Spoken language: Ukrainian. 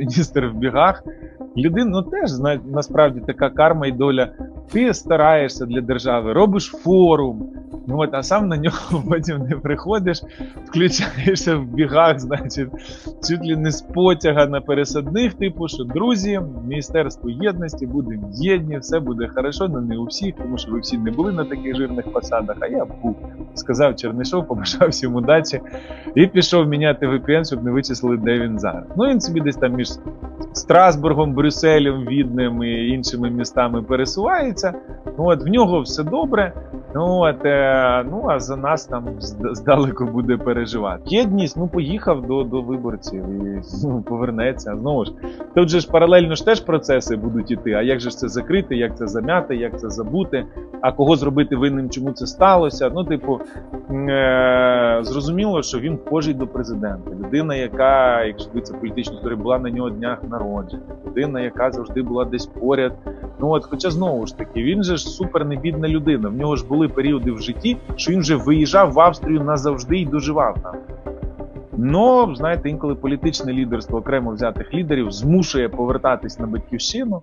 міністр в бігах. Людина, ну теж насправді така карма і доля. Ти стараєшся для держави, робиш форум. Ну от, а сам на нього потім не приходиш, включаєшся в бігах, значить, чуть ли не з потяга на пересадних, типу, що друзі, Міністерство єдності, будемо єдні, все буде хорошо, але не у всіх, тому що ви всі не були на таких жирних посадах, а я був. Сказав Чернишов, побажав всім удачі і пішов міняти VPN, щоб не вичислили, де він зараз. Ну він собі десь там між Страсбургом, Брюсселем, Віднем і іншими містами пересувається. Ну от в нього все добре. Ну а те, ну а за нас там здалеку буде переживати. Єдність, ну поїхав до, до виборців і ну, повернеться. Знову ж тут же ж паралельно ж теж процеси будуть іти. А як же ж це закрити, як це зам'яти, як це забути, а кого зробити винним, чому це сталося? Ну, типу, е, зрозуміло, що він вхожий до президента. Людина, яка, якщо дивитися політичну історію, була на нього днях народження, людина, яка завжди була десь поряд. Ну от, хоча знову ж таки, він же ж супер небідна людина. В нього ж були періоди в житті, що він вже виїжджав в Австрію назавжди і доживав там. Ну, знаєте, інколи політичне лідерство окремо взятих лідерів змушує повертатись на батьківщину.